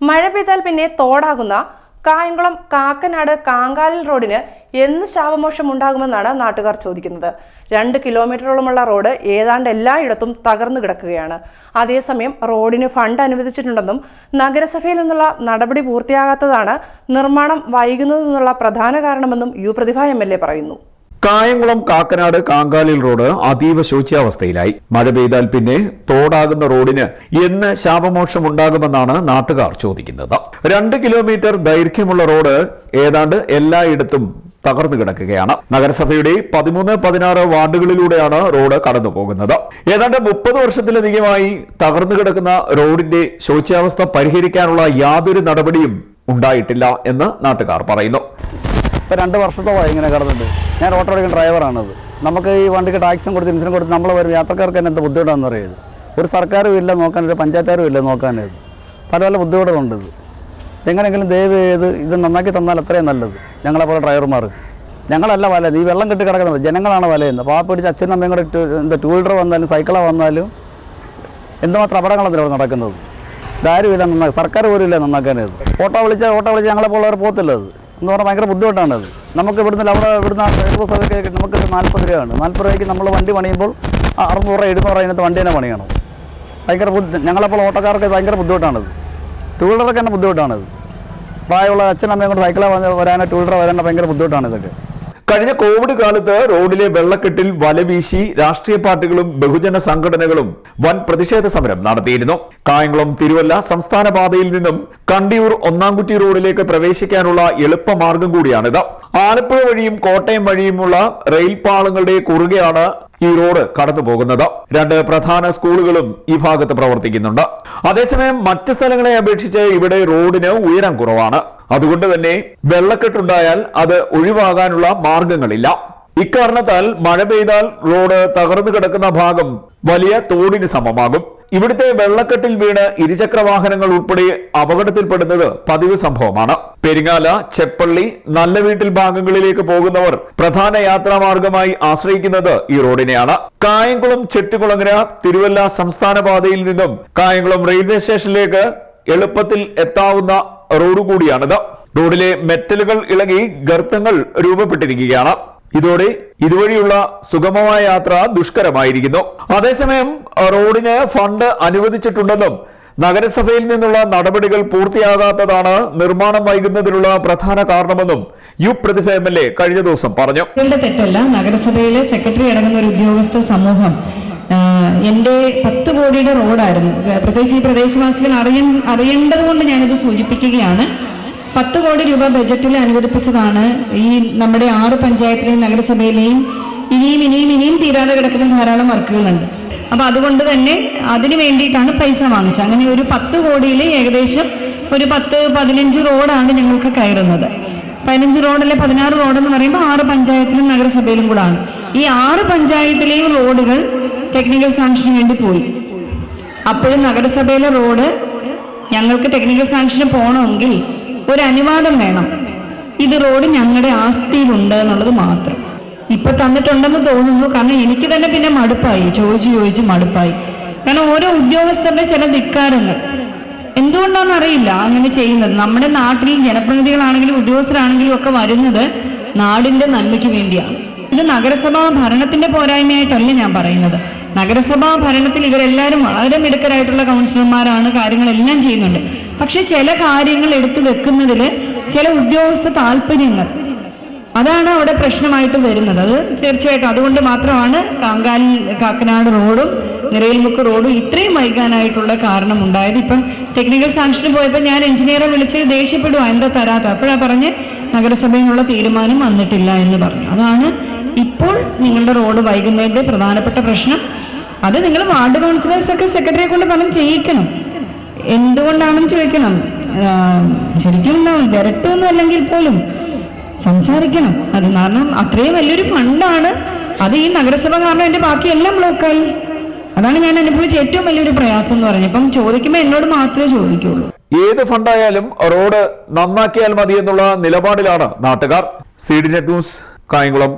മഴ പെയ്താൽ പിന്നെ തോടാകുന്ന കായംകുളം കാക്കനാട് കാങ്കാലിൽ റോഡിന് എന്ന് ശാപമോഷം ഉണ്ടാകുമെന്നാണ് നാട്ടുകാർ ചോദിക്കുന്നത്. രണ്ട് കിലോമീറ്ററോളമുള്ള റോഡ് ഏതാണ്ട് എല്ലായിടത്തും തകർന്നു കിടക്കുകയാണ്. അതേസമയം റോഡിന് ഫണ്ട് അനുവദിച്ചിട്ടുണ്ടെന്നും നഗരസഭയിൽ നിന്നുള്ള നടപടി പൂർത്തിയാകാത്തതാണ് നിർമ്മാണം വൈകുന്നതെന്നുള്ള പ്രധാന കാരണമെന്നും യു പ്രതിഭ എം പറയുന്നു. കായംകുളം കാക്കനാട് കാങ്കാലിൽ റോഡ് അതീവ ശോച്യാവസ്ഥയിലായി. മഴ പെയ്താൽ പിന്നെ തോടാകുന്ന റോഡിന് എന്ന് ശാപമോക്ഷം ഉണ്ടാകുമെന്നാണ് നാട്ടുകാർ ചോദിക്കുന്നത്. രണ്ട് കിലോമീറ്റർ ദൈർഘ്യമുള്ള റോഡ് ഏതാണ്ട് എല്ലായിടത്തും തകർന്നു കിടക്കുകയാണ്. നഗരസഭയുടെ പതിമൂന്ന് പതിനാറ് വാർഡുകളിലൂടെയാണ് റോഡ് കടന്നു പോകുന്നത് ഏതാണ്ട് മുപ്പത് വർഷത്തിലധികമായി തകർന്നു കിടക്കുന്ന റോഡിന്റെ ശോച്യാവസ്ഥ പരിഹരിക്കാനുള്ള യാതൊരു നടപടിയും ഉണ്ടായിട്ടില്ല എന്ന് നാട്ടുകാർ പറയുന്നു. ഇപ്പോൾ രണ്ട് വർഷത്തോളം ഇങ്ങനെ കിടന്നിട്ട്. ഞാൻ ഓട്ടോ ഓടിക്കുന്ന ഡ്രൈവറാണത് നമുക്ക് ഈ വണ്ടിക്ക് ടാക്സും കൊടുത്ത് ഇൻഷുറൻസ് കൊടുത്ത് നമ്മൾ വരും യാത്രക്കാർക്ക് തന്നെ എന്ത് ബുദ്ധിമുട്ടാണെന്ന് അറിയത് ഒരു സർക്കാരും ഇല്ല നോക്കാൻ ഒരു പഞ്ചായത്താരും ഇല്ല നോക്കാനത് പല പല ബുദ്ധിമുട്ടുകളുണ്ട് ഇത്. എങ്ങനെയെങ്കിലും ദയവ് ചെയ്ത് ഇത് നന്നാക്കി തന്നാൽ അത്രയും നല്ലത്. ഞങ്ങളെപ്പോലെ ഡ്രൈവർമാർ ഞങ്ങളല്ല വലയത് ഈ വെള്ളം കെട്ടി കിടക്കുന്നത് ജനങ്ങളാണ് വലയുന്നത് പാവ പിടിച്ച് അച്ഛനും അമ്മയും കൂടെ എന്താ ടൂ വീലർ വന്നാലും സൈക്കിളാ വന്നാലും എന്തുമാത്രം അപകടങ്ങളാണ് ഇവിടെ നടക്കുന്നത്? ഇതാരുമില്ല നന്നാക്കി സർക്കാർ പോലും ഇല്ല നന്നാക്കാനത്. ഓട്ടോ വിളിച്ചാൽ ഓട്ടോ വിളിച്ചാൽ ഞങ്ങളെപ്പോലെ പോകത്തില്ല അത്. എന്ന് പറഞ്ഞാൽ ഭയങ്കര ബുദ്ധിമുട്ടാണത്. നമുക്ക് ഇവിടുന്ന് അവിടെ ഇവിടുന്ന് എഴുപത് സഭയ്ക്ക് നമുക്ക് നാൽപ്പത് രൂപയാണ്. നാൽപ്പത് രൂപയ്ക്ക് നമ്മൾ വണ്ടി പണിയുമ്പോൾ അറുന്നൂറ് എഴുന്നൂറ് അതിനകത്ത് വണ്ടി തന്നെ പണിയണം. ഭയങ്കര ബുദ്ധി ഞങ്ങളെപ്പോൾ ഓട്ടോക്കാർക്ക് ഭയങ്കര ബുദ്ധിമുട്ടാണത്. ടൂ വീലറൊക്കെ തന്നെ ബുദ്ധിമുട്ടാണത്. പ്രായമുള്ള അച്ഛനമ്മയും കൊണ്ട് സൈക്കിളാ വരാനോ ടൂ വീലർ വരാനോ ഭയങ്കര ബുദ്ധിമുട്ടാണ് ഇതൊക്കെ. കഴിഞ്ഞ കോവിഡ് കാലത്ത് റോഡിലെ വെള്ളക്കെട്ടിൽ വലവീശി രാഷ്ട്രീയ പാർട്ടികളും ബഹുജന സംഘടനകളും വൻ പ്രതിഷേധ സമരം നടത്തിയിരുന്നു. കായംകുളം തിരുവല്ല സംസ്ഥാന പാതയിൽ നിന്നും കണ്ടിയൂർ ഒന്നാംകുറ്റി റോഡിലേക്ക് പ്രവേശിക്കാനുള്ള എളുപ്പമാർഗം കൂടിയാണിത്. ആലപ്പുഴ വഴിയും കോട്ടയം വഴിയുമുള്ള റെയിൽ പാളങ്ങളുടെ കുറുകെയാണ് ഈ റോഡ് കടന്നു പോകുന്നത്. രണ്ട് പ്രധാന സ്കൂളുകളും ഈ ഭാഗത്ത് പ്രവർത്തിക്കുന്നുണ്ട്. അതേസമയം മറ്റ് സ്ഥലങ്ങളെ അപേക്ഷിച്ച് ഇവിടെ റോഡിന് ഉയരം കുറവാണ്. അതുകൊണ്ട് തന്നെ വെള്ളക്കെട്ടുണ്ടായാൽ അത് ഒഴിവാകാനുള്ള മാർഗങ്ങളില്ല. ഇക്കാരണത്താൽ മഴ പെയ്താൽ റോഡ് തകർന്നു കിടക്കുന്ന ഭാഗം വലിയ തോടിന് സമമാകും. ഇവിടുത്തെ വെള്ളക്കെട്ടിൽ വീണ് ഇരുചക്ര വാഹനങ്ങൾ ഉൾപ്പെടെ അപകടത്തിൽപ്പെടുന്നത് പതിവ് സംഭവമാണ്. പെരിങ്ങാല ചെപ്പള്ളി നല്ല വീട്ടിൽ ഭാഗങ്ങളിലേക്ക് പോകുന്നവർ പ്രധാന യാത്രാമാർഗമായി ആശ്രയിക്കുന്നത് ഈ റോഡിനെയാണ്. കായംകുളം ചെട്ടികുളങ്ങര തിരുവല്ല സംസ്ഥാന പാതയിൽ നിന്നും കായംകുളം റെയിൽവേ സ്റ്റേഷനിലേക്ക് എളുപ്പത്തിൽ എത്താവുന്ന റോഡ് കൂടിയാണിത് റോഡിലെ മെറ്റലുകൾ ഇളകി ഗർത്തങ്ങൾ രൂപപ്പെട്ടിരിക്കുകയാണ്. ഇതോടെ ഇതുവഴിയുള്ള സുഗമമായ യാത്ര ദുഷ്കരമായിരിക്കുന്നു. അതേസമയം റോഡിന് ഫണ്ട് അനുവദിച്ചിട്ടുണ്ടെന്നും നഗരസഭയിൽ നിന്നുള്ള നടപടികൾ പൂർത്തിയാകാത്തതാണ് നിർമ്മാണം വൈകുന്നതിനുള്ള പ്രധാന കാരണമെന്നും U Prathibha M L A കഴിഞ്ഞ ദിവസം പറഞ്ഞു. തെറ്റല്ല നഗരസഭയിലെ സെക്രട്ടറി അടങ്ങുന്ന ഒരു ഉദ്യോഗസ്ഥ സമൂഹം ആ, എന്റെ പത്ത് കോടിയുടെ റോഡായിരുന്നു. പ്രത്യേകിച്ച് ഈ പ്രദേശവാസികൾ അറിയ അറിയേണ്ടത് കൊണ്ട് ഞാനിത് സൂചിപ്പിക്കുകയാണ്. പത്ത് കോടി രൂപ ബജറ്റിൽ അനുവദിപ്പിച്ചതാണ് ഈ നമ്മുടെ ആറ് പഞ്ചായത്തിലെയും നഗരസഭയിലെയും. ഇനിയും ഇനിയും ഇനിയും തീരാതെ കിടക്കുന്ന ധാരാളം വർക്കുകളുണ്ട്. അപ്പൊ അതുകൊണ്ട് തന്നെ അതിന് വേണ്ടിയിട്ടാണ് പൈസ വാങ്ങിച്ചത്. അങ്ങനെ ഒരു പത്ത് കോടിയിൽ ഏകദേശം ഒരു പത്ത് പതിനഞ്ച് റോഡാണ് ഞങ്ങൾക്ക് കയറുന്നത്. പതിനഞ്ച് റോഡല്ലേ പതിനാറ് റോഡ് എന്ന് പറയുമ്പോൾ ആറ് പഞ്ചായത്തിലും നഗരസഭയിലും കൂടാണ്. ഈ ആറ് പഞ്ചായത്തിലെയും റോഡുകൾ ടെക്നിക്കൽ സാങ്ഷന് വേണ്ടി പോയി. അപ്പോഴും നഗരസഭയിലെ റോഡ് ഞങ്ങൾക്ക് ടെക്നിക്കൽ സാങ്ഷന് പോകണമെങ്കിൽ ഒരു അനുവാദം വേണം. ഇത് റോഡ് ഞങ്ങളുടെ ആസ്തിയിലുണ്ട് എന്നുള്ളത് മാത്രം. ഇപ്പൊ തന്നിട്ടുണ്ടെന്ന് തോന്നുന്നു. കാരണം എനിക്ക് തന്നെ പിന്നെ മടുപ്പായി. ചോദിച്ച് ചോദിച്ച് മടുപ്പായി. കാരണം ഓരോ ഉദ്യോഗസ്ഥരുടെ ചില ധിക്കാരങ്ങൾ. എന്തുകൊണ്ടാണെന്ന് അറിയില്ല. അങ്ങനെ ചെയ്യുന്നത്. നമ്മുടെ നാട്ടിൽ ജനപ്രതിനിധികളാണെങ്കിലും ഉദ്യോഗസ്ഥരാണെങ്കിലും ഒക്കെ വരുന്നത് നാടിന്റെ നന്മയ്ക്ക് വേണ്ടിയാണ്. ഇത് നഗരസഭാ ഭരണത്തിന്റെ പോരായ്മയായിട്ടല്ല ഞാൻ പറയുന്നത്. നഗരസഭാ ഭരണത്തിൽ ഇവരെല്ലാവരും വളരെ മിടുക്കരായിട്ടുള്ള കൗൺസിലർമാരാണ് കാര്യങ്ങളെല്ലാം ചെയ്യുന്നുണ്ട്. പക്ഷെ ചില കാര്യങ്ങൾ എടുത്തു വെക്കുന്നതിൽ ചില ഉദ്യോഗസ്ഥ താല്പര്യങ്ങൾ അതാണ് അവിടെ പ്രശ്നമായിട്ട് വരുന്നത്. അത് തീർച്ചയായിട്ടും അതുകൊണ്ട് മാത്രമാണ് കാങ്കാൽ കാക്കനാട് റോഡും നിറയിൽമുക്ക് റോഡും ഇത്രയും വൈകാനായിട്ടുള്ള കാരണം ഉണ്ടായത് ഇപ്പം ടെക്നിക്കൽ സാങ്ഷന് പോയപ്പോൾ ഞാൻ എഞ്ചിനീയറെ വിളിച്ച് ദേഷ്യപ്പെടുക എന്താ തരാത്ത? അപ്പോഴാ പറഞ്ഞ് നഗരസഭയിൽ നിന്നുള്ള തീരുമാനം വന്നിട്ടില്ല എന്ന് പറഞ്ഞു. അതാണ് ഇപ്പോൾ നിങ്ങളുടെ റോഡ് വൈകുന്നതിന്റെ പ്രധാനപ്പെട്ട പ്രശ്നം. അത് നിങ്ങൾ വാർഡ് കൗൺസിലേഴ്സ് ഒക്കെ സെക്രട്ടറിയെ കൊണ്ട് പറഞ്ഞു ചെയ്യിക്കണം. എന്തുകൊണ്ടാണെന്ന് ചോദിക്കണം. ശരിക്കും വിരട്ടൊന്നും അല്ലെങ്കിൽ പോലും സംസാരിക്കണം. അത് കാരണം അത്രയും വലിയൊരു ഫണ്ടാണ്. അത് ഈ നഗരസഭ കാരണം എന്റെ ബാക്കിയെല്ലാം ബ്ലോക്കായി. അതാണ് ഞാൻ അനുഭവിച്ച ഏറ്റവും വലിയൊരു പ്രയാസം എന്ന് പറഞ്ഞത് ഇപ്പം ചോദിക്കുമ്പോൾ എന്നോട് മാത്രമേ ചോദിക്കുള്ളൂ. ഏത് ഫണ്ടായാലും റോഡ് നന്നാക്കിയാൽ മതി എന്നുള്ള നിലപാടിലാണ് നാട്ടുകാർ. C D net news Kayamkulam.